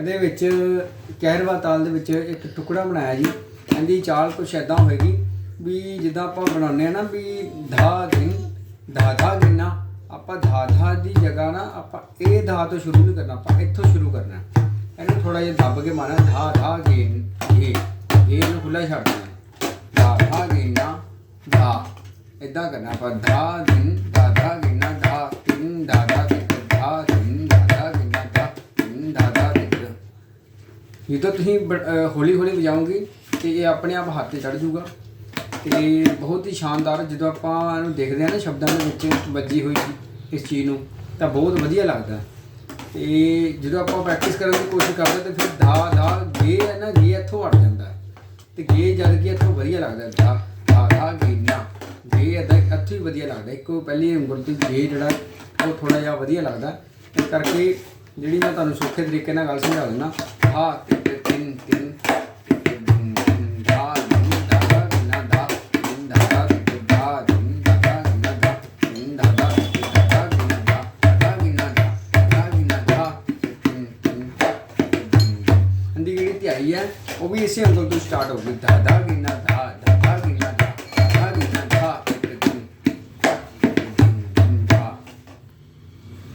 ਇਹਦੇ ਵਿੱਚ ਕਹਿਰਵਾ ਤਾਲ ਦੇ ਵਿੱਚ ਇੱਕ ਟੁਕੜਾ ਬਣਾਇਆ ਜੀ। ਇਹਦੀ ਚਾਲ ਕੁਛ ਐਦਾਂ ਹੋਏਗੀ ਵੀ ਜਿੱਦਾਂ ਆਪਾਂ ਬਣਾਉਂਦੇ ਆ ਨਾ ਵੀ ਧਾ ਦਿਨ, ਧਾ ਧਾ ਗਿਣਨਾ ਆਪਾਂ ਧਾ ਧਾ ਦੀ ਜਗ੍ਹਾ ਨਾ ਆਪਾਂ ਇਹ ਧਾ ਤੋਂ ਸ਼ੁਰੂ ਨਹੀਂ ਕਰਨਾ, ਆਪਾਂ ਇੱਥੋਂ ਸ਼ੁਰੂ ਕਰਨਾ ਇਹਨੂੰ ਥੋੜਾ ਜਿਹਾ ਦੱਬ ਕੇ ਮਾਰਨਾ, ਧਾ ਧਾ ਗਿਣ ਇਹ ਇਹ ਨੂੰ ਖੁੱਲਾ ਛੱਡ ਦੇਣਾ। ਧਾ ਧਾ ਗਿਣਨਾ ਧਾ। ਇਦਾਂ ਕਰਨਾ ਆਪਾਂ, ਧਾ ਦਿਨ, ਧਾ ਧਾ ਗਿਣਨਾ ਧਾ ਤਿੰਨ ਧਾ ਧਾ ਤਿੰਨ, ਧਾ ਜਦੋਂ ਤੁਸੀਂ ਹੌਲੀ ਹੌਲੀ ਵਜਾਓਗੇ ਤੇ ਇਹ ਆਪਣੇ ਆਪ ਹੱਥ ਤੇ ਚੜ ਜਾਊਗਾ ਤੇ ਬਹੁਤ ਹੀ ਸ਼ਾਨਦਾਰ ਜਦੋਂ ਆਪਾਂ ਇਹਨੂੰ ਦੇਖਦੇ ਹਾਂ ਨਾ ਸ਼ਬਦਾਂ ਦੇ ਵਿੱਚ ਵੱਜੀ ਹੋਈ ਇਸ ਚੀਜ਼ ਨੂੰ, ਤਾਂ ਬਹੁਤ ਵਧੀਆ ਲੱਗਦਾ ਤੇ ਜਦੋਂ ਆਪਾਂ ਪ੍ਰੈਕਟਿਸ ਕਰਨ ਦੀ ਕੋਸ਼ਿਸ਼ ਕਰਦੇ ਤੇ ਫਿਰ ਦਾ ਧਾ ਗੇ ਹੈ ਨਾ, ਗੇ ਇੱਥੋਂ ਅੜ ਜਾਂਦਾ ਹੈ। ਤੇ ਗੇ ਜਦ ਕਿ ਇੱਥੋਂ ਵਧੀਆ ਲੱਗਦਾ ਹੈ। ਧਾ ਧਾ ਗੇ ਨਾ ਗੇ ਇੱਦਾਂ ਇੱਥੋਂ ਹੀ ਵਧੀਆ ਲੱਗਦਾ ਇੱਕੋ ਪਹਿਲੀ ਉਂਗਲ ਤੇ ਗੇ ਜਿਹੜਾ ਉਹ ਥੋੜਾ ਜਿਹਾ ਵਧੀਆ ਲੱਗਦਾ ਇਸ ਕਰਕੇ ਜਿਹੜੀ ਮੈਂ ਤੁਹਾਨੂੰ ਸੌਖੇ ਤਰੀਕੇ ਨਾਲ ਗੱਲ ਸਮਝਾ ਦਿੰਦਾ ਹਾਂ ਜਿਹੜੀ ਧਿਆਈ ਹੈ ਉਹ ਵੀ ਇਸੇ ਅੰਦਰ ਤੋਂ ਸਟਾਰਟ ਹੋਊਗੀ ਧਾ ਧਾ ਗਿਨਾ ਧਾ